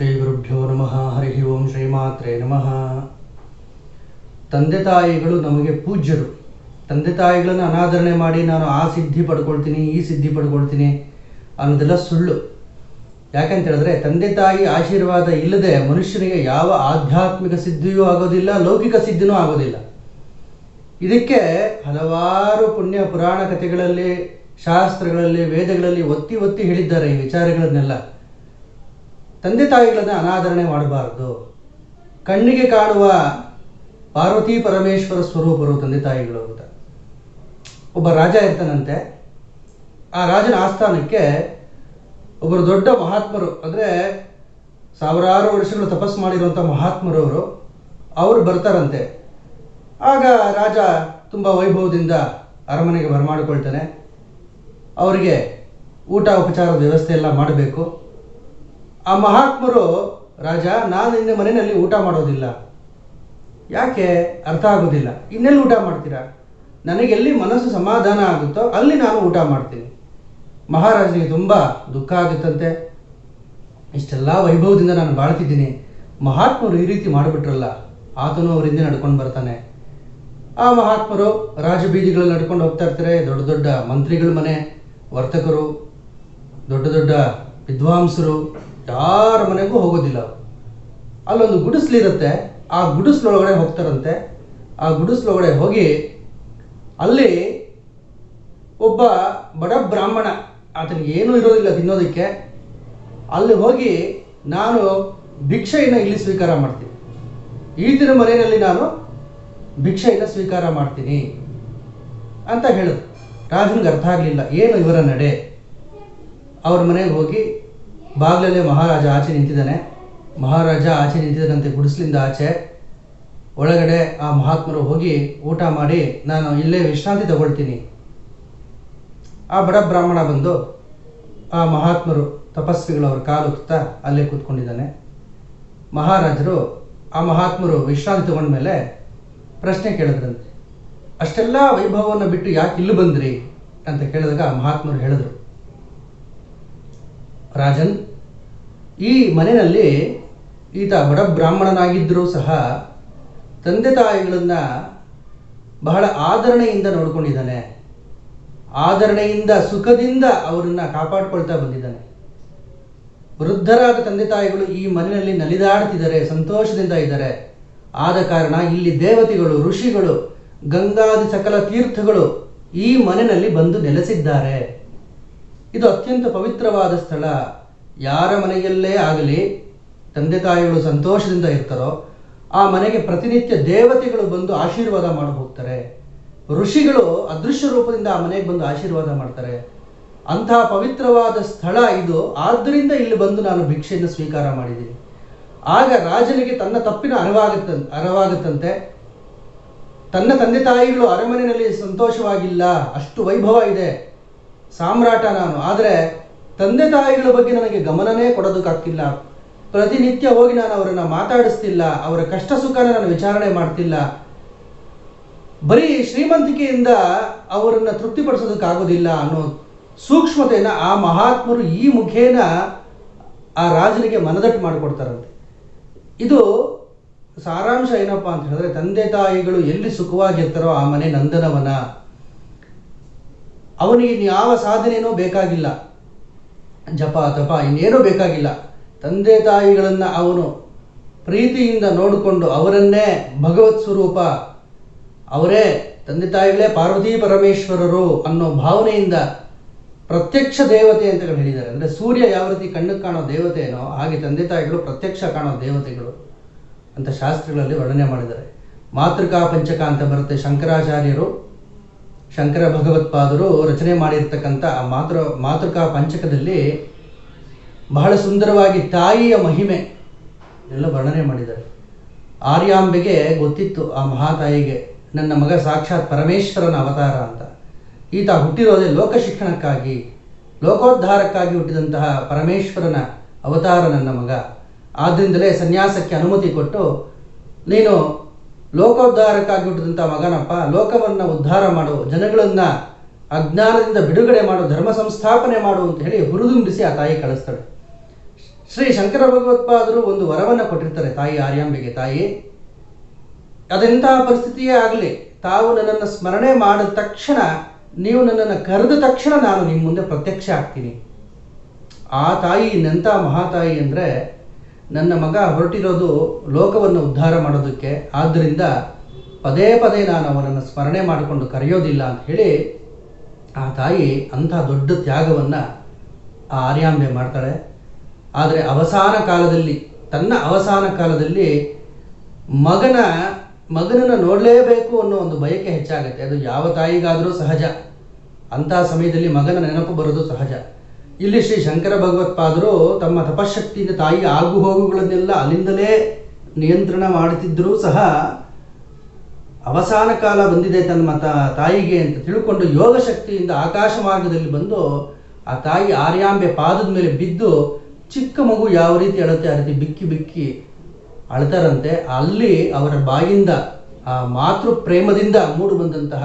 ಶ್ರೀ ಗುರುಭ್ಯೋ ನಮಃ. ಹರಿ ಓಂ ಶ್ರೀಮಾತ್ರೆ ನಮಃ. ತಂದೆ ತಾಯಿಗಳು ನಮಗೆ ಪೂಜ್ಯರು. ತಂದೆ ತಾಯಿಗಳನ್ನು ಅನಾದರಣೆ ಮಾಡಿ ನಾನು ಆ ಸಿದ್ಧಿ ಪಡ್ಕೊಳ್ತೀನಿ, ಈ ಸಿದ್ಧಿ ಪಡ್ಕೊಳ್ತೀನಿ ಅನ್ನೋದೆಲ್ಲ ಸುಳ್ಳು. ಯಾಕಂತ ಹೇಳಿದ್ರೆ ತಂದೆ ತಾಯಿ ಆಶೀರ್ವಾದ ಇಲ್ಲದೆ ಮನುಷ್ಯನಿಗೆ ಯಾವ ಆಧ್ಯಾತ್ಮಿಕ ಸಿದ್ಧಿಯೂ ಆಗೋದಿಲ್ಲ, ಲೌಕಿಕ ಸಿದ್ಧಿನೂ ಆಗೋದಿಲ್ಲ. ಇದಕ್ಕೆ ಹಲವಾರು ಪುಣ್ಯ ಪುರಾಣ ಕಥೆಗಳಲ್ಲಿ, ಶಾಸ್ತ್ರಗಳಲ್ಲಿ, ವೇದಗಳಲ್ಲಿ ಒತ್ತಿ ಒತ್ತಿ ಹೇಳಿದ್ದಾರೆ ಈ ವಿಚಾರಗಳನ್ನೆಲ್ಲ. ತಂದೆ ತಾಯಿಗಳನ್ನು ಅನಾದರಣೆ ಮಾಡಬಾರದು. ಕಣ್ಣಿಗೆ ಕಾಣುವ ಪಾರ್ವತಿ ಪರಮೇಶ್ವರ ಸ್ವರೂಪರು ತಂದೆ ತಾಯಿಗಳು ಅಂತ. ಒಬ್ಬ ರಾಜ ಇರ್ತಾನಂತೆ. ಆ ರಾಜನ ಆಸ್ಥಾನಕ್ಕೆ ಒಬ್ಬರು ದೊಡ್ಡ ಮಹಾತ್ಮರು, ಅಂದರೆ ಸಾವಿರಾರು ವರ್ಷಗಳು ತಪಸ್ಸು ಮಾಡಿರುವಂಥ ಮಹಾತ್ಮರು ಅವರು ಅವರು ಬರ್ತಾರಂತೆ. ಆಗ ರಾಜ ತುಂಬ ವೈಭವದಿಂದ ಅರಮನೆಗೆ ಬರಮಾಡಿಕೊಳ್ತಾನೆ. ಅವರಿಗೆ ಊಟ, ಉಪಚಾರದ ವ್ಯವಸ್ಥೆ ಎಲ್ಲ ಮಾಡಬೇಕು. ಆ ಮಹಾತ್ಮರು, ರಾಜ, ನಾನು ನಿನ್ನ ಮನೆಯಲ್ಲಿ ಊಟ ಮಾಡೋದಿಲ್ಲ. ಯಾಕೆ? ಅರ್ಥ ಆಗೋದಿಲ್ಲ. ಇನ್ನೆಲ್ಲಿ ಊಟ ಮಾಡ್ತೀರಾ? ನನಗೆ ಎಲ್ಲಿ ಮನಸ್ಸು ಸಮಾಧಾನ ಆಗುತ್ತೋ ಅಲ್ಲಿ ನಾನು ಊಟ ಮಾಡ್ತೀನಿ. ಮಹಾರಾಜನಿಗೆ ತುಂಬ ದುಃಖ ಆಗುತ್ತಂತೆ. ಇಷ್ಟೆಲ್ಲ ವೈಭವದಿಂದ ನಾನು ಬಾಳ್ತಿದ್ದೀನಿ. ಮಹಾತ್ಮರು ಈ ರೀತಿ ಮಾಡಿಬಿಟ್ರಲ್ಲ, ಆತನು ಅವರಿಂದ ನಡ್ಕೊಂಡು ಬರ್ತಾನೆ. ಆ ಮಹಾತ್ಮರು ರಾಜಬೀದಿಗಳಲ್ಲಿ ನಡ್ಕೊಂಡು ಹೋಗ್ತಾ ಇರ್ತಾರೆ. ದೊಡ್ಡ ದೊಡ್ಡ ಮಂತ್ರಿಗಳ ಮನೆ, ವರ್ತಕರು, ದೊಡ್ಡ ದೊಡ್ಡ ವಿದ್ವಾಂಸರು ಯಾರ ಮನೆಗೂ ಹೋಗೋದಿಲ್ಲ. ಅಲ್ಲೊಂದು ಗುಡಿಸ್ಲಿರುತ್ತೆ, ಆ ಗುಡಿಸ್ಲೊಳಗಡೆ ಹೋಗ್ತಾರಂತೆ. ಆ ಗುಡಿಸ್ಲೊಳಗಡೆ ಹೋಗಿ ಅಲ್ಲಿ ಒಬ್ಬ ಬಡ ಬ್ರಾಹ್ಮಣ, ಆತನಿಗೆ ಏನೂ ಇರೋದಿಲ್ಲ ತಿನ್ನೋದಕ್ಕೆ. ಅಲ್ಲಿ ಹೋಗಿ ನಾನು ಭಿಕ್ಷೆಯನ್ನು ಇಲ್ಲಿ ಸ್ವೀಕಾರ ಮಾಡ್ತೀನಿ. ಈತನ ಮನೆಯಲ್ಲಿ ನಾನು ಭಿಕ್ಷೆಯನ್ನು ಸ್ವೀಕಾರ ಮಾಡ್ತೀನಿ ಅಂತ ಹೇಳಿದ್ರು ರಾಜನಿಗೆ ಅರ್ಥ ಆಗಲಿಲ್ಲ, ಏನು ಇವರ ನಡೆ? ಅವ್ರ ಮನೆಗೆ ಹೋಗಿ ಬಾಗಿಲಲ್ಲೇ ಮಹಾರಾಜ ಆಚೆ ನಿಂತಿದ್ದಾನೆ. ಮಹಾರಾಜ ಆಚೆ ನಿಂತಿದ್ದಾನಂತೆ ಗುಡಿಸ್ಲಿಂದ ಆಚೆ. ಒಳಗಡೆ ಆ ಮಹಾತ್ಮರು ಹೋಗಿ ಊಟ ಮಾಡಿ, ನಾನು ಇಲ್ಲೇ ವಿಶ್ರಾಂತಿ ತಗೊಳ್ತೀನಿ. ಆ ಬಡ ಬ್ರಾಹ್ಮಣ ಬಂದು ಆ ಮಹಾತ್ಮರು ತಪಸ್ವಿಗಳು ಅವ್ರ ಕಾಲು ಉತ್ತಾ ಅಲ್ಲೇ ಕೂತ್ಕೊಂಡಿದ್ದಾನೆ. ಮಹಾರಾಜರು ಆ ಮಹಾತ್ಮರು ವಿಶ್ರಾಂತಿ ತಗೊಂಡ ಮೇಲೆ ಪ್ರಶ್ನೆ ಕೇಳಿದ್ರಂತೆ, ಅಷ್ಟೆಲ್ಲ ವೈಭವವನ್ನು ಬಿಟ್ಟು ಯಾಕೆ ಇಲ್ಲಿ ಬಂದ್ರಿ? ಅಂತ ಕೇಳಿದಾಗ ಮಹಾತ್ಮರು ಹೇಳಿದ್ರು, ರಾಜನ್ ಈ ಮನೆಯಲ್ಲಿ ಈತ ಬಡ ಬ್ರಾಹ್ಮಣನಾಗಿದ್ದರೂ ಸಹ ತಂದೆ ತಾಯಿಗಳನ್ನು ಬಹಳ ಆದರಣೆಯಿಂದ ನೋಡ್ಕೊಂಡಿದ್ದಾನೆ. ಆದರಣೆಯಿಂದ, ಸುಖದಿಂದ ಅವರನ್ನು ಕಾಪಾಡ್ಕೊಳ್ತಾ ಬಂದಿದ್ದಾನೆ. ವೃದ್ಧರಾದ ತಂದೆ ತಾಯಿಗಳು ಈ ಮನೆಯಲ್ಲಿ ನಲಿದಾಡ್ತಿದ್ದಾರೆ, ಸಂತೋಷದಿಂದ ಇದ್ದಾರೆ. ಆದ ಕಾರಣ ಇಲ್ಲಿ ದೇವತೆಗಳು, ಋಷಿಗಳು, ಗಂಗಾದಿ ಸಕಲ ತೀರ್ಥಗಳು ಈ ಮನೆಯಲ್ಲಿ ಬಂದು ನೆಲೆಸಿದ್ದಾರೆ. ಇದು ಅತ್ಯಂತ ಪವಿತ್ರವಾದ ಸ್ಥಳ. ಯಾರ ಮನೆಯಲ್ಲೇ ಆಗಲಿ, ತಂದೆ ತಾಯಿಗಳು ಸಂತೋಷದಿಂದ ಇರ್ತಾರೋ, ಆ ಮನೆಗೆ ಪ್ರತಿನಿತ್ಯ ದೇವತೆಗಳು ಬಂದು ಆಶೀರ್ವಾದ ಮಾಡಿ ಹೋಗ್ತಾರೆ. ಋಷಿಗಳು ಅದೃಶ್ಯ ರೂಪದಿಂದ ಆ ಮನೆಗೆ ಬಂದು ಆಶೀರ್ವಾದ ಮಾಡ್ತಾರೆ. ಅಂತಹ ಪವಿತ್ರವಾದ ಸ್ಥಳ ಇದು. ಆದ್ದರಿಂದ ಇಲ್ಲಿ ಬಂದು ನಾನು ಭಿಕ್ಷೆಯನ್ನು ಸ್ವೀಕಾರ ಮಾಡಿದ್ದೀನಿ. ಆಗ ರಾಜನಿಗೆ ತನ್ನ ತಪ್ಪಿನ ಅರಿವಾಗುತ್ತ, ಅರಿವಾಗುತ್ತಂತೆ. ತನ್ನ ತಂದೆ ತಾಯಿಗಳು ಅರಮನೆಯಲ್ಲಿ ಸಂತೋಷವಾಗಿಲ್ಲ, ಅಷ್ಟು ವೈಭವ ಇದೆ. ಸಾಮ್ರಾಟ ನಾನು. ಆದರೆ ತಂದೆ ತಾಯಿಗಳ ಬಗ್ಗೆ ನನಗೆ ಗಮನನೇ ಕೊಡೋದಕ್ಕಾಗ್ತಿಲ್ಲ. ಪ್ರತಿನಿತ್ಯ ಹೋಗಿ ನಾನು ಅವರನ್ನು ಮಾತಾಡಿಸ್ತಿಲ್ಲ. ಅವರ ಕಷ್ಟ ಸುಖನ ನಾನು ವಿಚಾರಣೆ ಮಾಡ್ತಿಲ್ಲ. ಬರೀ ಶ್ರೀಮಂತಿಕೆಯಿಂದ ಅವರನ್ನು ತೃಪ್ತಿಪಡಿಸೋದಕ್ಕಾಗೋದಿಲ್ಲ ಅನ್ನೋ ಸೂಕ್ಷ್ಮತೆಯನ್ನ ಆ ಮಹಾತ್ಮರು ಈ ಮುಖೇನ ಆ ರಾಜನಿಗೆ ಮನದಟ್ಟು ಮಾಡಿಕೊಡ್ತಾರಂತೆ. ಇದು ಸಾರಾಂಶ ಏನಪ್ಪ ಅಂತ ಹೇಳಿದ್ರೆ ತಂದೆ ತಾಯಿಗಳು ಎಲ್ಲಿ ಸುಖವಾಗಿರ್ತಾರೋ ಆ ಮನೆ ನಂದನವನ. ಅವನಿಗೆ ಯಾವ ಸಾಧನೆಯೂ ಬೇಕಾಗಿಲ್ಲ. ಜಪ ತಪ ಇನ್ನೇನೂ ಬೇಕಾಗಿಲ್ಲ. ತಂದೆ ತಾಯಿಗಳನ್ನು ಅವನು ಪ್ರೀತಿಯಿಂದ ನೋಡಿಕೊಂಡು ಅವರನ್ನೇ ಭಗವತ್ ಸ್ವರೂಪ, ಅವರೇ ತಂದೆ ತಾಯಿಗಳೇ ಪಾರ್ವತಿ ಪರಮೇಶ್ವರರು ಅನ್ನೋ ಭಾವನೆಯಿಂದ ಪ್ರತ್ಯಕ್ಷ ದೇವತೆ ಅಂತ ಹೇಳಿದ್ದಾರೆ. ಅಂದರೆ ಸೂರ್ಯ ಯಾವ ರೀತಿ ಕಣ್ಣಿಗೆ ಕಾಣೋ ದೇವತೆನೋ ಹಾಗೆ ತಂದೆ ತಾಯಿಗಳು ಪ್ರತ್ಯಕ್ಷ ಕಾಣೋ ದೇವತೆಗಳು ಅಂತ ಶಾಸ್ತ್ರಗಳಲ್ಲಿ ವರ್ಣನೆ ಮಾಡಿದ್ದಾರೆ. ಮಾತೃಕಾ ಪಂಚಕ ಅಂತ ಬರುತ್ತೆ ಶಂಕರಾಚಾರ್ಯರು. ಶಂಕರ ಭಗವತ್ಪಾದರು ರಚನೆ ಮಾಡಿರ್ತಕ್ಕಂಥ ಮಾತೃ, ಮಾತೃಕಾ ಪಂಚಕದಲ್ಲಿ ಬಹಳ ಸುಂದರವಾಗಿ ತಾಯಿಯ ಮಹಿಮೆ ಎಲ್ಲ ವರ್ಣನೆ ಮಾಡಿದ್ದಾರೆ. ಆರ್ಯಾಂಬೆಗೆ ಗೊತ್ತಿತ್ತು ಆ ಮಹಾತಾಯಿಗೆ, ನನ್ನ ಮಗ ಸಾಕ್ಷಾತ್ ಪರಮೇಶ್ವರನ ಅವತಾರ ಅಂತ. ಈತ ಹುಟ್ಟಿರೋದೇ ಲೋಕ ಶಿಕ್ಷಣಕ್ಕಾಗಿ, ಲೋಕೋದ್ಧಾರಕ್ಕಾಗಿ ಹುಟ್ಟಿದಂತಹ ಪರಮೇಶ್ವರನ ಅವತಾರ ನನ್ನ ಮಗ. ಆದ್ದರಿಂದಲೇ ಸನ್ಯಾಸಕ್ಕೆ ಅನುಮತಿ ಕೊಟ್ಟು, ನೀನು ಲೋಕೋದ್ಧಾರಕ್ಕಾಗಿ ಹುಟ್ಟಿದಂಥ ಮಗನಪ್ಪ, ಲೋಕವನ್ನು ಉದ್ಧಾರ ಮಾಡು, ಜನಗಳನ್ನು ಅಜ್ಞಾನದಿಂದ ಬಿಡುಗಡೆ ಮಾಡು, ಧರ್ಮ ಸಂಸ್ಥಾಪನೆ ಮಾಡು ಅಂತ ಹೇಳಿ ಹುರಿದುಂಬಿಸಿ ಆ ತಾಯಿ ಕಳಿಸ್ತಾಳೆ. ಶ್ರೀ ಶಂಕರ ಭಗವತ್ಪಾದರು ಒಂದು ವರವನ್ನು ಕೊಟ್ಟಿರ್ತಾರೆ ತಾಯಿ ಆರ್ಯಾಂಬೆಗೆ. ತಾಯಿ ಅದೆಂತಹ ಪರಿಸ್ಥಿತಿಯೇ ಆಗಲಿ, ತಾವು ನನ್ನನ್ನು ಸ್ಮರಣೆ ಮಾಡಿದ ತಕ್ಷಣ, ನೀವು ನನ್ನನ್ನು ಕರೆದ ತಕ್ಷಣ ನಾನು ನಿಮ್ಮ ಮುಂದೆ ಪ್ರತ್ಯಕ್ಷ ಆಗ್ತೀನಿ. ಆ ತಾಯಿ ನೆಂಥ ಮಹಾತಾಯಿ ಅಂದರೆ ನನ್ನ ಮಗ ಹೊರಟಿರೋದು ಲೋಕವನ್ನು ಉದ್ಧಾರ ಮಾಡೋದಕ್ಕೆ. ಆದ್ದರಿಂದ ಪದೇ ಪದೇ ನಾನು ಅವನನ್ನು ಸ್ಮರಣೆ ಮಾಡಿಕೊಂಡು ಕರೆಯೋದಿಲ್ಲ ಅಂತ ಹೇಳಿ ಆ ತಾಯಿ ಅಂಥ ದೊಡ್ಡ ತ್ಯಾಗವನ್ನು ಆ ಆರ್ಯಾಂಬೆ ಮಾಡ್ತಾಳೆ. ಆದರೆ ಅವಸಾನ ಕಾಲದಲ್ಲಿ, ತನ್ನ ಅವಸಾನ ಕಾಲದಲ್ಲಿ ಮಗನ, ಮಗನನ್ನು ನೋಡಲೇಬೇಕು ಅನ್ನೋ ಒಂದು ಬಯಕೆ ಹೆಚ್ಚಾಗುತ್ತೆ. ಅದು ಯಾವ ತಾಯಿಗಾದರೂ ಸಹಜ. ಅಂಥ ಸಮಯದಲ್ಲಿ ಮಗನ ನೆನಪು ಬರೋದು ಸಹಜ. ಇಲ್ಲಿ ಶ್ರೀ ಶಂಕರ ಭಗವತ್ಪಾದರು ತಮ್ಮ ತಪಶಕ್ತಿಯಿಂದ ತಾಯಿ ಆಗುಹೋಗುಗಳನ್ನೆಲ್ಲ ಅಲ್ಲಿಂದಲೇ ನಿಯಂತ್ರಣ ಮಾಡುತ್ತಿದ್ದರೂ ಸಹ ಅವಸಾನ ಕಾಲ ಬಂದಿದೆ ತನ್ನ ತ ತಾಯಿಗೆ ಅಂತ ತಿಳ್ಕೊಂಡು ಯೋಗ ಶಕ್ತಿಯಿಂದ ಆಕಾಶ ಮಾರ್ಗದಲ್ಲಿ ಬಂದು ಆ ತಾಯಿ ಆರ್ಯಾಂಬೆ ಪಾದದ ಮೇಲೆ ಬಿದ್ದು ಚಿಕ್ಕ ಮಗು ಯಾವ ರೀತಿ ಅಳತೆ ಆ ರೀತಿ ಬಿಕ್ಕಿ ಬಿಕ್ಕಿ ಅಳ್ತಾರಂತೆ ಅಲ್ಲಿ ಅವರ ಬಾಯಿಂದ ಆ ಮಾತೃ ಪ್ರೇಮದಿಂದ ಮೂಡು ಬಂದಂತಹ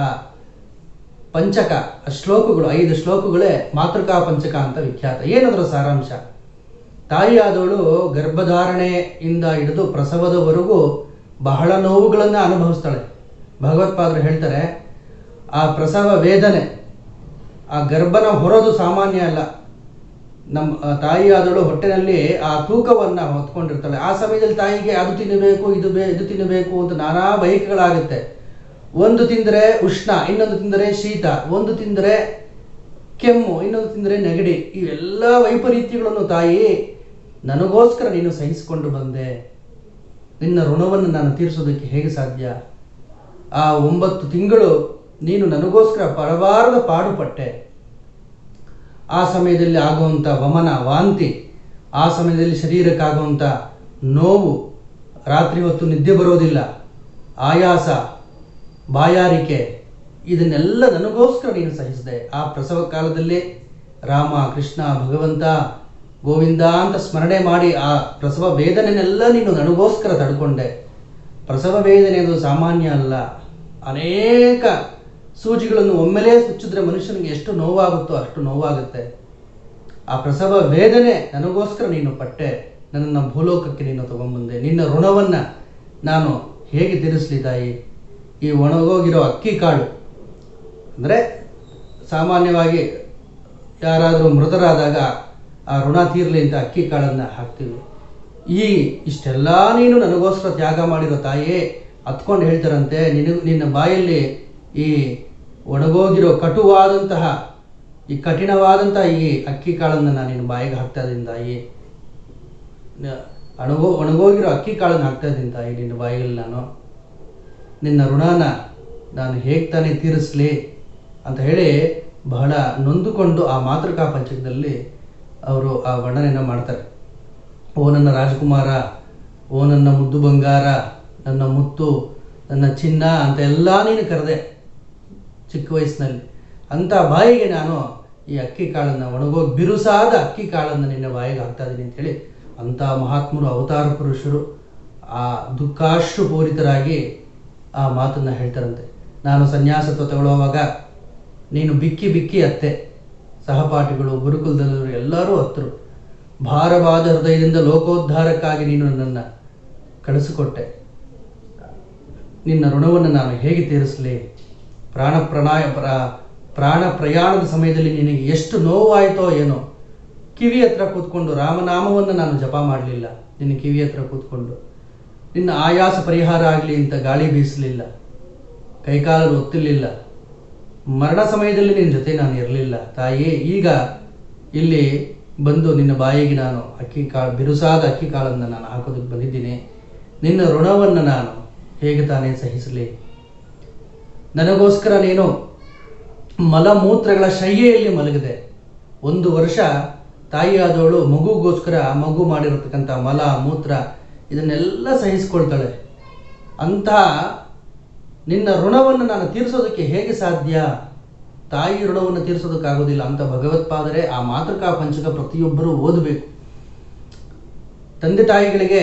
ಪಂಚಕ, ಶ್ಲೋಕಗಳು, ಐದು ಶ್ಲೋಕಗಳೇ ಮಾತೃಕಾ ಪಂಚಕ ಅಂತ ವಿಖ್ಯಾತ. ಏನದರ ಸಾರಾಂಶ? ತಾಯಿಯಾದವಳು ಗರ್ಭಧಾರಣೆಯಿಂದ ಹಿಡಿದು ಪ್ರಸವದವರೆಗೂ ಬಹಳ ನೋವುಗಳನ್ನು ಅನುಭವಿಸ್ತಾಳೆ. ಭಗವತ್ಪಾದರು ಹೇಳ್ತಾರೆ, ಆ ಪ್ರಸವ ವೇದನೆ, ಆ ಗರ್ಭನ ಹೊರೋದು ಸಾಮಾನ್ಯ ಅಲ್ಲ. ನಮ್ಮ ತಾಯಿಯಾದಳು ಹೊಟ್ಟೆನಲ್ಲಿ ಆ ತೂಕವನ್ನು ಹೊತ್ಕೊಂಡಿರ್ತಾಳೆ. ಆ ಸಮಯದಲ್ಲಿ ತಾಯಿಗೆ ಅದು ತಿನ್ನಬೇಕು, ಇದು ಬೇ, ಇದು ತಿನ್ನಬೇಕು ಅಂತ ನಾನಾ ಬಯಕೆಗಳಾಗುತ್ತೆ. ಒಂದು ತಿಂದರೆ ಉಷ್ಣ, ಇನ್ನೊಂದು ತಿಂದರೆ ಶೀತ, ಒಂದು ತಿಂದರೆ ಕೆಮ್ಮು, ಇನ್ನೊಂದು ತಿಂದರೆ ನೆಗಡಿ, ಇವೆಲ್ಲ ವೈಪರೀತ್ಯಗಳನ್ನು ತಾಯಿ, ನನಗೋಸ್ಕರ ನೀನು ಸಹಿಸಿಕೊಂಡು ಬಂದೆ. ನಿನ್ನ ಋಣವನ್ನು ನಾನು ತೀರಿಸೋದಕ್ಕೆ ಹೇಗೆ ಸಾಧ್ಯ? ಆ ಒಂಬತ್ತು ತಿಂಗಳು ನೀನು ನನಗೋಸ್ಕರ ಪರವಾರದ ಪಾಡುಪಟ್ಟೆ. ಆ ಸಮಯದಲ್ಲಿ ಆಗುವಂಥ ವಮನ, ವಾಂತಿ, ಆ ಸಮಯದಲ್ಲಿ ಶರೀರಕ್ಕಾಗುವಂಥ ನೋವು, ರಾತ್ರಿ ಹೊತ್ತು ನಿದ್ದೆ ಬರೋದಿಲ್ಲ, ಆಯಾಸ ಬಾಯಾರಿಕೆ ಇದನ್ನೆಲ್ಲ ನನಗೋಸ್ಕರ ನೀನು ಸಹಿಸಿದೆ. ಆ ಪ್ರಸವ ಕಾಲದಲ್ಲಿ ರಾಮ, ಕೃಷ್ಣ, ಭಗವಂತ, ಗೋವಿಂದ ಅಂತ ಸ್ಮರಣೆ ಮಾಡಿ ಆ ಪ್ರಸವ ವೇದನೆನೆಲ್ಲ ನೀನು ನನಗೋಸ್ಕರ ತಡ್ಕೊಂಡೆ. ಪ್ರಸವ ವೇದನೆ ಅದು ಸಾಮಾನ್ಯ ಅಲ್ಲ. ಅನೇಕ ಸೂಜಿಗಳನ್ನು ಒಮ್ಮೆಲೇ ಸುಚ್ಚಿದ್ರೆ ಮನುಷ್ಯನಿಗೆ ಎಷ್ಟು ನೋವಾಗುತ್ತೋ ಅಷ್ಟು ನೋವಾಗುತ್ತೆ. ಆ ಪ್ರಸವ ವೇದನೆ ನನಗೋಸ್ಕರ ನೀನು ಪಟ್ಟೆ. ನನ್ನ ಭೂಲೋಕಕ್ಕೆ ನೀನು ತಗೊಂಬಂದೆ. ನಿನ್ನ ಋಣವನ್ನು ನಾನು ಹೇಗೆ ತೀರಿಸಲಿ ತಾಯಿ? ಈ ಒಣಗೋಗಿರೋ ಅಕ್ಕಿ ಕಾಳು, ಅಂದರೆ ಸಾಮಾನ್ಯವಾಗಿ ಯಾರಾದರೂ ಮೃತರಾದಾಗ ಆ ಋಣ ತೀರಲಿ ಅಂತ ಅಕ್ಕಿ ಕಾಳನ್ನು ಹಾಕ್ತೀವಿ. ಈ ಇಷ್ಟೆಲ್ಲ ನೀನು ನನಗೋಸ್ಕರ ತ್ಯಾಗ ಮಾಡಿರೋ ತಾಯಿಯೇ ಹತ್ಕೊಂಡು ಹೇಳ್ತಾರಂತೆ ನಿನ ನಿನ್ನ ಬಾಯಲ್ಲಿ ಈ ಒಣಗೋಗಿರೋ ಕಟುವಾದಂತಹ, ಈ ಕಠಿಣವಾದಂತಹ ಈ ಅಕ್ಕಿ ಕಾಳನ್ನು ನಾನು ನಿನ್ನ ಬಾಯಿಗೆ ಹಾಕ್ತಾ ಇದ್ದೀನಿ ತಾಯಿ. ಅಣಗೋ, ಒಣಗೋಗಿರೋ ಅಕ್ಕಿ ಕಾಳನ್ನು ಹಾಕ್ತಾ ಇದ್ದೀನಿ ತಾಯಿ ನಿನ್ನ ಬಾಯಲ್ಲಿ ನಾನು. ನಿನ್ನ ಋಣಾನ ನಾನು ಹೇಗೆ ತಾನೇ ತೀರಿಸ್ಲಿ ಅಂತ ಹೇಳಿ ಬಹಳ ನೊಂದುಕೊಂಡು ಆ ಮಾತೃಕಾ ಪಂಚಕದಲ್ಲಿ ಅವರು ಆ ವರ್ಣನೆಯನ್ನು ಮಾಡ್ತಾರೆ. ಓ ನನ್ನ ರಾಜಕುಮಾರ, ಓ ನನ್ನ ಮುದ್ದು ಬಂಗಾರ, ನನ್ನ ಮುತ್ತು, ನನ್ನ ಚಿನ್ನ ಅಂತ ಎಲ್ಲ ನೀನು ಕರೆದೆ ಚಿಕ್ಕ ವಯಸ್ಸಿನಲ್ಲಿ. ಅಂಥ ಬಾಯಿಗೆ ನಾನು ಈ ಅಕ್ಕಿ ಕಾಳನ್ನು ಒಣಗೋ ಬಿರುಸಾದ ಅಕ್ಕಿ ಕಾಳನ್ನು ನಿನ್ನ ಬಾಯಿಗೆ ಹಾಕ್ತಾ ಇದ್ದೀನಿ ಅಂತೇಳಿ ಅಂಥ ಮಹಾತ್ಮರು, ಅವತಾರ ಪುರುಷರು ಆ ದುಃಖಾಶ್ರು ಪೂರಿತರಾಗಿ ಆ ಮಾತನ್ನು ಹೇಳ್ತಾರಂತೆ. ನಾನು ಸನ್ಯಾಸತ್ವ ತಗೊಳ್ಳುವಾಗ ನೀನು ಬಿಕ್ಕಿ ಬಿಕ್ಕಿ ಅತ್ತೆ. ಸಹಪಾಠಿಗಳು ಗುರುಕುಲದಲ್ಲವರು ಎಲ್ಲರೂ ಹತ್ತರು ಭಾರವಾದ ಹೃದಯದಿಂದ ಲೋಕೋದ್ಧಾರಕ್ಕಾಗಿ ನೀನು ನನ್ನನ್ನು ಕಳಿಸಿಕೊಟ್ಟೆ. ನಿನ್ನ ಋಣವನ್ನು ನಾನು ಹೇಗೆ ತೀರಿಸಲಿ? ಪ್ರಾಣ ಪ್ರಣಾಯ, ಪ್ರ, ಪ್ರಾಣ ಪ್ರಯಾಣದ ಸಮಯದಲ್ಲಿ ನಿನಗೆ ಎಷ್ಟು ನೋವಾಯಿತೋ ಏನೋ. ಕಿವಿ ಹತ್ರ ಕೂತ್ಕೊಂಡು ರಾಮನಾಮವನ್ನು ನಾನು ಜಪ ಮಾಡಲಿಲ್ಲ. ನಿನ್ನ ಕಿವಿ ಹತ್ರ ಕೂತ್ಕೊಂಡು. ನಿನ್ನ ಆಯಾಸ ಪರಿಹಾರ ಆಗಲಿ ಅಂತ ಗಾಳಿ ಬೀಸಲಿಲ್ಲ. ಕೈಕಾಲರು ಒತ್ತಿರಲಿಲ್ಲ. ಮರಣ ಸಮಯದಲ್ಲಿ ನಿನ್ನ ಜೊತೆ ನಾನು ಇರಲಿಲ್ಲ. ತಾಯಿ ಈಗ ಇಲ್ಲಿ ಬಂದು ನಿನ್ನ ಬಾಯಿಗೆ ನಾನು ಅಕ್ಕಿ ಕಾಳು ಬಿರುಸಾದ ಅಕ್ಕಿ ಕಾಳನ್ನು ನಾನು ಹಾಕೋದಕ್ಕೆ ಬಂದಿದ್ದೀನಿ. ನಿನ್ನ ಋಣವನ್ನು ನಾನು ಹೇಗೆ ತಾನೇ ಸಹಿಸಲಿ? ನನಗೋಸ್ಕರ ನೀನು ಮಲಮೂತ್ರಗಳ ಶಯ್ಯೆಯಲ್ಲಿ ಮಲಗಿದೆ. ಒಂದು ವರ್ಷ ತಾಯಿಯಾದವಳು ಮಗುಗೋಸ್ಕರ ಮಗು ಮಾಡಿರತಕ್ಕಂಥ ಮಲ ಮೂತ್ರ ಇದನ್ನೆಲ್ಲ ಸಹಿಸ್ಕೊಳ್ತಾಳೆ. ಅಂತಹ ನಿನ್ನ ಋಣವನ್ನು ನಾನು ತೀರಿಸೋದಕ್ಕೆ ಹೇಗೆ ಸಾಧ್ಯ? ತಾಯಿ ಋಣವನ್ನು ತೀರಿಸೋದಕ್ಕಾಗೋದಿಲ್ಲ ಅಂತ ಭಗವತ್ಪಾದರೆ ಆ ಮಾತೃಕಾ ಪಂಚಕ ಪ್ರತಿಯೊಬ್ಬರೂ ಓದಬೇಕು. ತಂದೆ ತಾಯಿಗಳಿಗೆ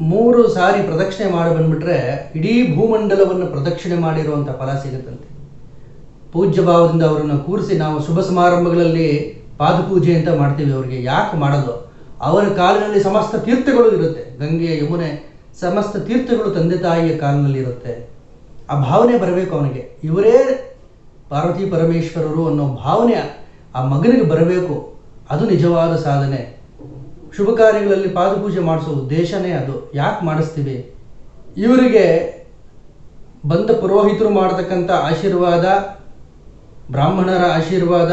ಮೂರು ಸಾರಿ ಪ್ರದಕ್ಷಿಣೆ ಮಾಡಿ ಬಂದ್ಬಿಟ್ರೆ ಇಡೀ ಭೂಮಂಡಲವನ್ನು ಪ್ರದಕ್ಷಿಣೆ ಮಾಡಿರುವಂಥ ಫಲ ಸಿಗುತ್ತಂತೆ. ಪೂಜ್ಯ ಭಾವದಿಂದ ಅವರನ್ನು ಕೂರಿಸಿ ನಾವು ಶುಭ ಸಮಾರಂಭಗಳಲ್ಲಿ ಪಾದಪೂಜೆ ಅಂತ ಮಾಡ್ತೀವಿ ಅವರಿಗೆ. ಯಾಕೆ ಮಾಡೋದು ಅವರ ಕಾಲಿನಲ್ಲಿ ಸಮಸ್ತ ತೀರ್ಥಗಳು ಇರುತ್ತೆ. ಗಂಗೆ ಯಮುನೆ ಸಮಸ್ತ ತೀರ್ಥಗಳು ತಂದೆ ತಾಯಿಯ ಕಾಲಿನಲ್ಲಿ ಇರುತ್ತೆ. ಆ ಭಾವನೆ ಬರಬೇಕು ಅವನಿಗೆ. ಇವರೇ ಪಾರ್ವತಿ ಪರಮೇಶ್ವರರು ಅನ್ನೋ ಭಾವನೆ ಆ ಮಗನಿಗೆ ಬರಬೇಕು. ಅದು ನಿಜವಾದ ಸಾಧನೆ. ಶುಭ ಕಾರ್ಯಗಳಲ್ಲಿ ಪಾದಪೂಜೆ ಮಾಡಿಸೋ ಉದ್ದೇಶನೇ ಅದು. ಯಾಕೆ ಮಾಡಿಸ್ತೀವಿ? ಇವರಿಗೆ ಬಂದ ಪುರೋಹಿತರು ಮಾಡತಕ್ಕಂಥ ಆಶೀರ್ವಾದ, ಬ್ರಾಹ್ಮಣರ ಆಶೀರ್ವಾದ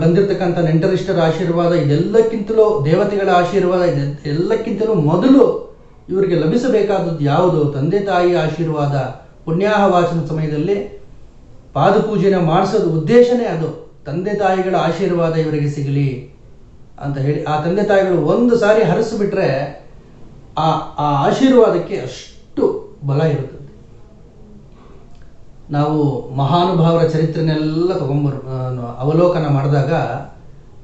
ಬಂದಿರತಕ್ಕಂಥ ನೆಂಟರಿಷ್ಟರ ಆಶೀರ್ವಾದ, ಇದೆಲ್ಲಕ್ಕಿಂತಲೂ ದೇವತೆಗಳ ಆಶೀರ್ವಾದ ಇದೆ ಎಲ್ಲಕ್ಕಿಂತಲೂ ಮೊದಲು ಇವರಿಗೆ ಲಭಿಸಬೇಕಾದದ್ದು ಯಾವುದು? ತಂದೆ ತಾಯಿ ಆಶೀರ್ವಾದ. ಪುಣ್ಯಾಹ ವಾಚನ ಸಮಯದಲ್ಲಿ ಪಾದಪೂಜೆನ ಮಾಡಿಸೋದು ಉದ್ದೇಶನೇ ಅದು. ತಂದೆ ತಾಯಿಗಳ ಆಶೀರ್ವಾದ ಇವರಿಗೆ ಸಿಗಲಿ ಅಂತ ಹೇಳಿ, ಆ ತಂದೆ ತಾಯಿಗಳು ಒಂದು ಸಾರಿ ಹರಿಸಿಬಿಟ್ರೆ ಆ ಆ ಆಶೀರ್ವಾದಕ್ಕೆ ಅಷ್ಟು ಬಲ ಇರುತ್ತದೆ ನಾವು ಮಹಾನುಭಾವರ ಚರಿತ್ರೆನೆಲ್ಲ ತಗೊಂಬರ್ ಅವಲೋಕನ ಮಾಡಿದಾಗ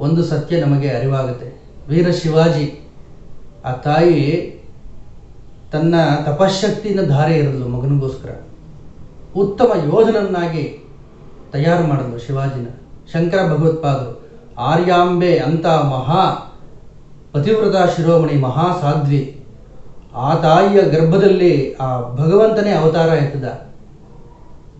ಒಂದು ಸತ್ಯ ನಮಗೆ ಅರಿವಾಗುತ್ತೆ. ವೀರ ಶಿವಾಜಿ, ಆ ತಾಯಿ ತನ್ನ ತಪಶಕ್ತಿಯಿಂದ ಧಾರೆ ಇರಲು ಮಗನಿಗೋಸ್ಕರ ಉತ್ತಮ ಯೋಧನನ್ನಾಗಿ ತಯಾರು ಮಾಡಿದ್ಲು ಶಿವಾಜಿನ. ಶಂಕರ ಭಗವತ್ಪಾದರು, ಆರ್ಯಾಂಬೆ ಅಂತ ಮಹಾ ಪತಿವ್ರತ ಶಿರೋಮಣಿ ಮಹಾ ಸಾಧ್ವಿ ಆ ತಾಯಿಯ ಗರ್ಭದಲ್ಲಿ ಆ ಭಗವಂತನೇ ಅವತಾರ ಎತ್ತದ.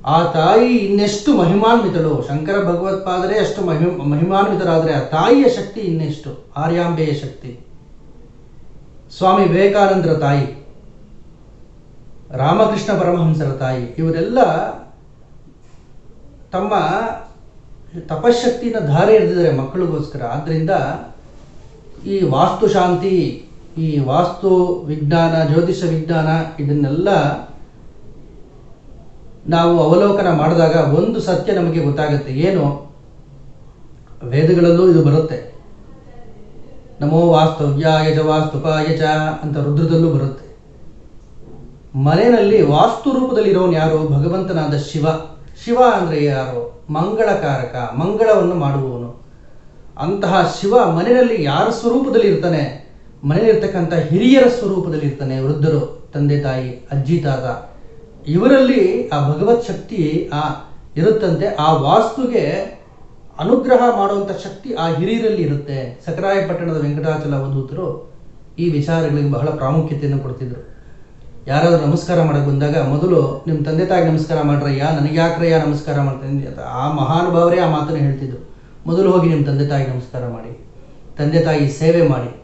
ಆ ತಾಯಿ ಇನ್ನೆಷ್ಟು ಮಹಿಮಾನ್ವಿತಳು. ಶಂಕರ ಭಗವತ್ಪಾದರೆ ಅಷ್ಟು ಮಹಿ, ಮಹಿಮಾನ್ವಿತರಾದರೆ ಆ ತಾಯಿಯ ಶಕ್ತಿ ಇನ್ನೆಷ್ಟು? ಆರ್ಯಾಂಬೆಯ ಶಕ್ತಿ. ಸ್ವಾಮಿ ವಿವೇಕಾನಂದರ ತಾಯಿ, ರಾಮಕೃಷ್ಣ ಪರಮಹಂಸರ ತಾಯಿ, ಇವರೆಲ್ಲ ತಮ್ಮ ತಪಶಕ್ತಿನ ಧಾರೆ ಎರೆದಿದ್ದಾರೆ ಮಕ್ಕಳಿಗೋಸ್ಕರ. ಆದ್ದರಿಂದ ಈ ವಾಸ್ತು ಶಾಂತಿ ಈ ವಾಸ್ತು ವಿಜ್ಞಾನ, ಜ್ಯೋತಿಷ ವಿಜ್ಞಾನ ಇದನ್ನೆಲ್ಲ ನಾವು ಅವಲೋಕನ ಮಾಡಿದಾಗ ಒಂದು ಸತ್ಯ ನಮಗೆ ಗೊತ್ತಾಗುತ್ತೆ. ಏನು? ವೇದಗಳಲ್ಲೂ ಇದು ಬರುತ್ತೆ. ನಮೋ ವಾಸ್ತವ್ಯ ಯಜ ವಾಸ್ತುಪ ಯಜ ಅಂತ ರುದ್ರದಲ್ಲೂ ಬರುತ್ತೆ. ಮನೆಯಲ್ಲಿ ವಾಸ್ತು ರೂಪದಲ್ಲಿ ಇರೋನು ಯಾರು? ಭಗವಂತನಾದ ಶಿವ. ಶಿವ ಅಂದರೆ ಯಾರು? ಮಂಗಳಕಾರಕ, ಮಂಗಳವನ್ನು ಮಾಡುವವನು. ಅಂತಹ ಶಿವ ಮನೆಯಲ್ಲಿ ಯಾರ ಸ್ವರೂಪದಲ್ಲಿ ಇರ್ತಾನೆ? ಮನೆಯಲ್ಲಿರ್ತಕ್ಕಂಥ ಹಿರಿಯರ ಸ್ವರೂಪದಲ್ಲಿ ಇರ್ತಾನೆ ವೃದ್ಧರು, ತಂದೆ ತಾಯಿ, ಅಜ್ಜಿ, ತಾತ. ಇವರಲ್ಲಿ ಆ ಭಗವತ್ ಶಕ್ತಿ ಆ ಇರುತ್ತಂತೆ, ಆ ವಾಸ್ತುಗೆ ಅನುಗ್ರಹ ಮಾಡುವಂಥ ಶಕ್ತಿ ಆ ಹಿರಿಯರಲ್ಲಿ ಇರುತ್ತೆ. ಸಕರಾಯಪಟ್ಟಣದ ವೆಂಕಟಾಚಲ ಅವಧೂತರು ಈ ವಿಚಾರಗಳಿಗೆ ಬಹಳ ಪ್ರಾಮುಖ್ಯತೆಯನ್ನು ಕೊಡ್ತಿದ್ರು. ಯಾರಾದರೂ ನಮಸ್ಕಾರ ಮಾಡಕ್ಕೆ ಬಂದಾಗ, ಮೊದಲು ನಿಮ್ಮ ತಂದೆ ತಾಯಿಗೆ ನಮಸ್ಕಾರ ಮಾಡ್ರಯ್ಯ? ನನಗೆ ಯಾಕ್ರಯ್ಯ ನಮಸ್ಕಾರ ಮಾಡ್ತೀನಿ ಅಂತ ಆ ಮಹಾನುಭಾವರೇ ಆ ಮಾತನ್ನು ಹೇಳ್ತಿದ್ರು. ಮೊದಲು ಹೋಗಿ ನಿಮ್ಮ ತಂದೆ ತಾಯಿಗೆ ನಮಸ್ಕಾರ ಮಾಡಿ. ತಂದೆ ತಾಯಿ ಸೇವೆ ಮಾಡಿ.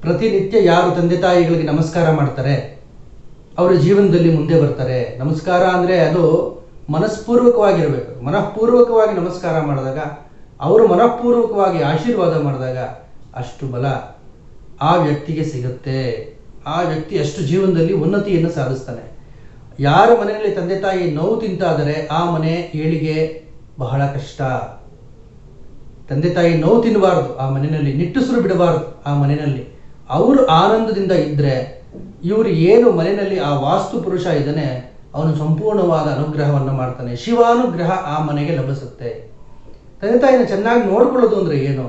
ಪ್ರತಿನಿತ್ಯ ಯಾರು ತಂದೆ ತಾಯಿಗಳಿಗೆ ನಮಸ್ಕಾರ ಮಾಡ್ತಾರೆ? ಅವರ ಜೀವನದಲ್ಲಿ ಮುಂದೆ ಬರ್ತಾರೆ. ನಮಸ್ಕಾರ ಅಂದರೆ ಅದು ಮನಸ್ಪೂರ್ವಕವಾಗಿರಬೇಕು. ಮನಃಪೂರ್ವಕವಾಗಿ ನಮಸ್ಕಾರ ಮಾಡಿದಾಗ, ಅವರು ಮನಃಪೂರ್ವಕವಾಗಿ ಆಶೀರ್ವಾದ ಮಾಡಿದಾಗ ಅಷ್ಟು ಬಲ ಆ ವ್ಯಕ್ತಿಗೆ ಸಿಗುತ್ತೆ. ಆ ವ್ಯಕ್ತಿ ಅಷ್ಟು ಜೀವನದಲ್ಲಿ ಉನ್ನತಿಯನ್ನು ಸಾಧಿಸ್ತಾನೆ. ಯಾರ ಮನೆಯಲ್ಲಿ ತಂದೆ ತಾಯಿ ನೋವು ತಿಂತಾದರೆ ಆ ಮನೆ ಏಳಿಗೆ ಬಹಳ ಕಷ್ಟ. ತಂದೆ ತಾಯಿ ನೋವು ತಿನ್ನಬಾರ್ದು, ಆ ಮನೆಯಲ್ಲಿ ನಿಟ್ಟುಸಿರು ಬಿಡಬಾರ್ದು ಆ ಮನೆಯಲ್ಲಿ. ಅವರು ಆನಂದದಿಂದ ಇದ್ದರೆ ಇವರು ಏನು ಮನೆಯಲ್ಲಿ ಆ ವಾಸ್ತು ಪುರುಷ ಇದ್ದಾನೆ, ಅವನು ಸಂಪೂರ್ಣವಾದ ಅನುಗ್ರಹವನ್ನು ಮಾಡ್ತಾನೆ. ಶಿವಾನುಗ್ರಹ ಆ ಮನೆಗೆ ಲಭಿಸುತ್ತೆ. ತಂದೆ ತಾಯಿನ ಚೆನ್ನಾಗಿ ನೋಡ್ಕೊಳ್ಳೋದು ಅಂದರೆ ಏನು?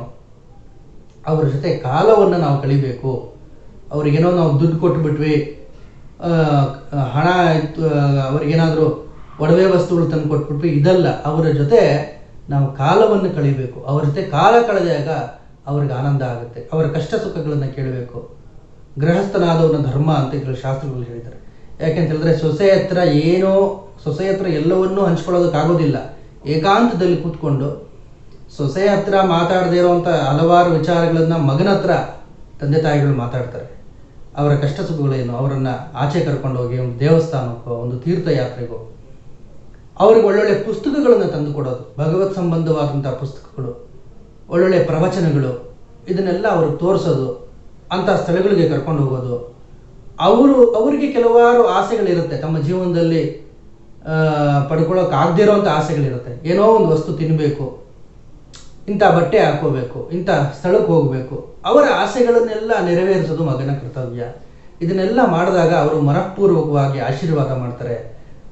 ಅವ್ರ ಜೊತೆ ಕಾಲವನ್ನು ನಾವು ಕಳಿಬೇಕು. ಅವ್ರಿಗೇನೋ ನಾವು ದುಡ್ಡು ಕೊಟ್ಬಿಟ್ವಿ ಹಣ ಇತ್ತು ಅವ್ರಿಗೇನಾದರೂ ಒಡವೆ ವಸ್ತುಗಳು ತಂದು ಕೊಟ್ಬಿಟ್ವಿ, ಇದಲ್ಲ. ಅವರ ಜೊತೆ ನಾವು ಕಾಲವನ್ನು ಕಳಿಬೇಕು. ಅವ್ರ ಜೊತೆ ಕಾಲ ಕಳೆದಾಗ ಅವ್ರಿಗೆ ಆನಂದ ಆಗುತ್ತೆ. ಅವರ ಕಷ್ಟ ಸುಖಗಳನ್ನು ಕೇಳಬೇಕು. ಗೃಹಸ್ಥನಾದವನ ಧರ್ಮ ಅಂತ ಕೆಲವು ಶಾಸ್ತ್ರಗಳು ಹೇಳಿದ್ದಾರೆ. ಯಾಕೆಂತ ಹೇಳಿದ್ರೆ ಸೊಸೆ ಹತ್ರ ಏನೋ ಸೊಸೆ ಹತ್ರ ಎಲ್ಲವನ್ನೂ ಹಂಚ್ಕೊಳ್ಳೋದಕ್ಕಾಗೋದಿಲ್ಲ. ಏಕಾಂತದಲ್ಲಿ ಕೂತ್ಕೊಂಡು ಸೊಸೆ ಹತ್ರ ಮಾತಾಡದೇ ಇರೋವಂಥ ಹಲವಾರು ವಿಚಾರಗಳನ್ನು ಮಗನ ಹತ್ರ ತಂದೆ ತಾಯಿಗಳು ಮಾತಾಡ್ತಾರೆ. ಅವರ ಕಷ್ಟ ಸುಖಗಳೇನು ಅವರನ್ನು ಆಚೆ ಕರ್ಕೊಂಡು ಹೋಗಿ, ಒಂದು ದೇವಸ್ಥಾನಕ್ಕೋ, ಒಂದು ತೀರ್ಥಯಾತ್ರೆಗೋ, ಅವ್ರಿಗೆ ಒಳ್ಳೊಳ್ಳೆ ಪುಸ್ತಕಗಳನ್ನು ತಂದು ಕೊಡೋದು. ಭಗವತ್ ಸಂಬಂಧವಾದಂಥ ಪುಸ್ತಕಗಳು, ಒಳ್ಳೊಳ್ಳೆ ಪ್ರವಚನಗಳು, ಇದನ್ನೆಲ್ಲ ಅವರು ತೋರಿಸೋದು. ಅಂಥ ಸ್ಥಳಗಳಿಗೆ ಕರ್ಕೊಂಡು ಹೋಗೋದು. ಅವರು, ಅವರಿಗೆ ಕೆಲವಾರು ಆಸೆಗಳಿರುತ್ತೆ. ತಮ್ಮ ಜೀವನದಲ್ಲಿ ಪಡ್ಕೊಳ್ಳೋಕೆ ಆಗದೇ ಆಸೆಗಳಿರುತ್ತೆ. ಏನೋ ಒಂದು ವಸ್ತು ತಿನ್ನಬೇಕು ಇಂಥ ಬಟ್ಟೆ ಹಾಕೋಬೇಕು ಇಂಥ ಸ್ಥಳಕ್ಕೆ ಹೋಗಬೇಕು. ಅವರ ಆಸೆಗಳನ್ನೆಲ್ಲ ನೆರವೇರಿಸೋದು ಮಗನ ಕರ್ತವ್ಯ. ಇದನ್ನೆಲ್ಲ ಮಾಡಿದಾಗ ಅವರು ಮನಃಪೂರ್ವಕವಾಗಿ ಆಶೀರ್ವಾದ ಮಾಡ್ತಾರೆ.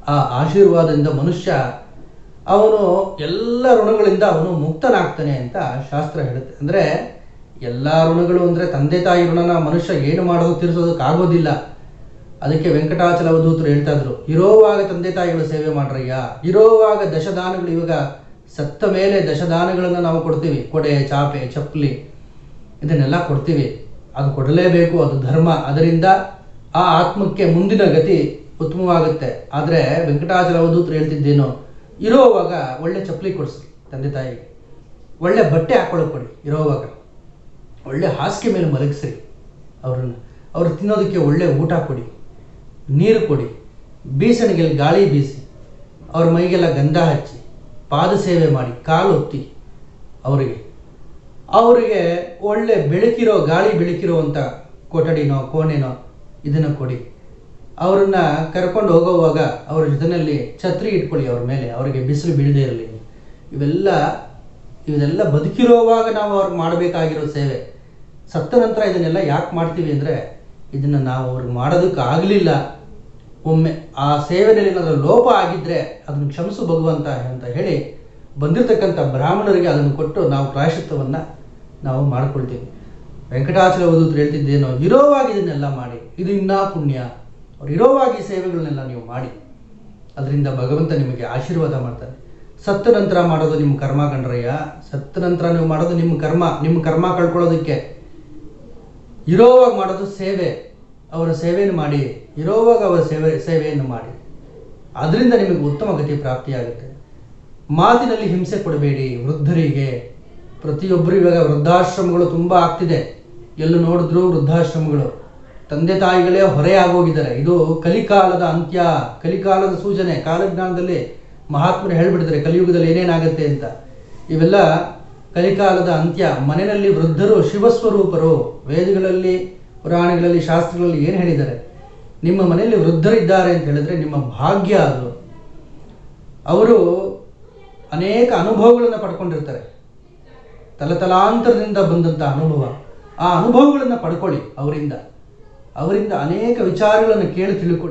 ಆ ಆಶೀರ್ವಾದದಿಂದ ಮನುಷ್ಯ, ಅವನು ಎಲ್ಲ ಋಣಗಳಿಂದ ಅವನು ಮುಕ್ತನಾಗ್ತಾನೆ ಅಂತ ಶಾಸ್ತ್ರ ಹೇಳುತ್ತೆ. ಅಂದರೆ ಎಲ್ಲ ಋಣಗಳು ಅಂದರೆ ತಂದೆ ತಾಯಿ ಋಣನ ಮನುಷ್ಯ ಏನು ಮಾಡೋದು ತೀರಿಸೋದಕ್ಕಾಗೋದಿಲ್ಲ ಅದಕ್ಕೆ ವೆಂಕಟಾಚಲ ಅವಧೂತರು ಹೇಳ್ತಾ ಇದ್ರು, ಇರೋವಾಗ ತಂದೆ ತಾಯಿಗಳ ಸೇವೆ ಮಾಡ್ರಯ್ಯ, ಇರೋವಾಗ ದಶದಾನಗಳು, ಇವಾಗ ಸತ್ತ ಮೇಲೆ ದಶದಾನಗಳನ್ನು ನಾವು ಕೊಡ್ತೀವಿ, ಕೊಡೆ, ಚಾಪೆ, ಚಪ್ಪಲಿ, ಇದನ್ನೆಲ್ಲ ಕೊಡ್ತೀವಿ. ಅದು ಕೊಡಲೇಬೇಕು, ಅದು ಧರ್ಮ. ಅದರಿಂದ ಆ ಆತ್ಮಕ್ಕೆ ಮುಂದಿನ ಗತಿ ಉತ್ತಮವಾಗುತ್ತೆ. ಆದರೆ ವೆಂಕಟಾಚಲ ಅವಧೂತರು ಹೇಳ್ತಿದ್ದೇನು, ಇರೋವಾಗ ಒಳ್ಳೆ ಚಪ್ಪಲಿ ಕೊಡಿಸಿ ತಂದೆ ತಾಯಿಗೆ. ಒಳ್ಳೆ ಬಟ್ಟೆ ಹಾಕೊಳ್ಳೋಕೆ ಕೊಡಿ, ಇರೋವಾಗ. ಒಳ್ಳೆ ಹಾಸಿಗೆ ಮೇಲೆ ಮಲಗಿಸ್ರಿ. ಅವ್ರನ್ನ, ಅವ್ರು ತಿನ್ನೋದಕ್ಕೆ ಒಳ್ಳೆ ಊಟ ಕೊಡಿ, ನೀರು ಕೊಡಿ, ಬೀಸಣಿಗೆಲ್ಲಿ ಗಾಳಿ ಬೀಸಿ, ಅವ್ರ ಮೈಗೆಲ್ಲ ಗಂಧ ಹಚ್ಚಿ, ಪಾದ ಸೇವೆ ಮಾಡಿ, ಕಾಲು ಒತ್ತಿ, ಅವರಿಗೆ ಅವರಿಗೆ ಒಳ್ಳೆ ಬೆಳಕಿರೋ, ಗಾಳಿ ಬೆಳಕಿರುವಂಥ ಕೊಠಡಿನೋ, ಕೋಣೆನೋ ಇದನ್ನು ಕೊಡಿ. ಅವರನ್ನು ಕರ್ಕೊಂಡು ಹೋಗೋವಾಗ ಅವ್ರ ಜೊತೆಯಲ್ಲಿ ಛತ್ರಿ ಇಟ್ಕೊಳ್ಳಿ ಅವ್ರ ಮೇಲೆ, ಅವರಿಗೆ ಬಿಸಿಲು ಬೀಳದೇ ಇರಲಿ ಇವೆಲ್ಲ ಇವೆಲ್ಲ ಬದುಕಿರೋವಾಗ ನಾವು ಅವ್ರಿಗೆ ಮಾಡಬೇಕಾಗಿರೋ ಸೇವೆ. ಸತ್ತ ನಂತರ ಇದನ್ನೆಲ್ಲ ಯಾಕೆ ಮಾಡ್ತೀವಿ ಅಂದರೆ ಇದನ್ನು ನಾವು ಅವ್ರಿಗೆ ಮಾಡೋದಕ್ಕೆ ಆಗಲಿಲ್ಲ. ಒಮ್ಮೆ ಆ ಸೇವೆಯಲ್ಲಿ ಏನಾದರೂ ಲೋಪ ಆಗಿದ್ದರೆ ಅದನ್ನು ಕ್ಷಮಿಸು ಭಗವಂತ ಅಂತ ಹೇಳಿ ಬಂದಿರತಕ್ಕಂಥ ಬ್ರಾಹ್ಮಣರಿಗೆ ಅದನ್ನು ಕೊಟ್ಟು ನಾವು ಪ್ರಾಯಶ್ಚಿತ್ತವನ್ನು ನಾವು ಮಾಡ್ಕೊಳ್ತೀವಿ. ವೆಂಕಟಾಚಲ ಅವಧೂತರು ಹೇಳ್ತಿದ್ದೇನೋ, ಇರೋವಾಗಿ ಇದನ್ನೆಲ್ಲ ಮಾಡಿ, ಇದು ಇನ್ನೂ ಪುಣ್ಯ. ಅವ್ರು ಇರೋವಾಗಿ ಸೇವೆಗಳನ್ನೆಲ್ಲ ನೀವು ಮಾಡಿ. ಅದರಿಂದ ಭಗವಂತ ನಿಮಗೆ ಆಶೀರ್ವಾದ ಮಾಡ್ತಾನೆ ಸತ್ತ ನಂತರ ಮಾಡೋದು ನಿಮ್ಮ ಕರ್ಮ ಕಂಡ್ರಯ್ಯ ಸತ್ತ ನಂತರ ನೀವು ಮಾಡೋದು ನಿಮ್ಮ ಕರ್ಮ ನಿಮ್ಮ ಕರ್ಮ ಕಳ್ಕೊಳ್ಳೋದಕ್ಕೆ ಇರೋವಾಗ ಮಾಡೋದು ಸೇವೆ. ಅವರ ಸೇವೆಯನ್ನು ಮಾಡಿ. ಇರೋವಾಗ ಅವರ ಸೇವೆ, ಸೇವೆಯನ್ನು ಮಾಡಿ. ಅದರಿಂದ ನಿಮಗೆ ಉತ್ತಮ ಗತಿ ಪ್ರಾಪ್ತಿಯಾಗುತ್ತೆ. ಮಾತಿನಲ್ಲಿ ಹಿಂಸೆ ಕೊಡಬೇಡಿ. ವೃದ್ಧರಿಗೆ, ಪ್ರತಿಯೊಬ್ಬರು ಇವಾಗ ವೃದ್ಧಾಶ್ರಮಗಳು ತುಂಬ ಆಗ್ತಿದೆ. ಎಲ್ಲೂ ನೋಡಿದ್ರು ವೃದ್ಧಾಶ್ರಮಗಳು. ತಂದೆ ತಾಯಿಗಳೇ ಹೊರೆಯಾಗೋಗಿದ್ದಾರೆ ಇದು ಕಲಿಕಾಲದ ಅಂತ್ಯ, ಕಲಿಕಾಲದ ಸೂಚನೆ. ಕಾಲಜ್ಞಾನದಲ್ಲಿ ಮಹಾತ್ಮರು ಹೇಳ್ಬಿಟ್ಟಿದ್ದಾರೆ, ಕಲಿಯುಗದಲ್ಲಿ ಏನೇನಾಗುತ್ತೆ ಅಂತ. ಇವೆಲ್ಲ ಕಲಿಕಾಲದ ಅಂತ್ಯ, ಮನೆಯಲ್ಲಿ ವೃದ್ಧರು, ಶಿವಸ್ವರೂಪರು, ವೇದಗಳಲ್ಲಿ, ಪುರಾಣಗಳಲ್ಲಿ, ಶಾಸ್ತ್ರಗಳಲ್ಲಿ ಏನು ಹೇಳಿದ್ದಾರೆ? ನಿಮ್ಮ ಮನೆಯಲ್ಲಿ ವೃದ್ಧರಿದ್ದಾರೆ ಅಂತ ಹೇಳಿದ್ರೆ ನಿಮ್ಮ ಭಾಗ್ಯ ಅದು. ಅವರು ಅನೇಕ ಅನುಭವಗಳನ್ನು ಪಡ್ಕೊಂಡಿರ್ತಾರೆ. ತಲತಲಾಂತರದಿಂದ ಬಂದಂಥ ಅನುಭವ. ಆ ಅನುಭವಗಳನ್ನು ಪಡ್ಕೊಳ್ಳಿ ಅವರಿಂದ. ಅವರಿಂದ ಅನೇಕ ವಿಚಾರಗಳನ್ನು ಕೇಳಿ ತಿಳ್ಕೊಳ್ಳಿ.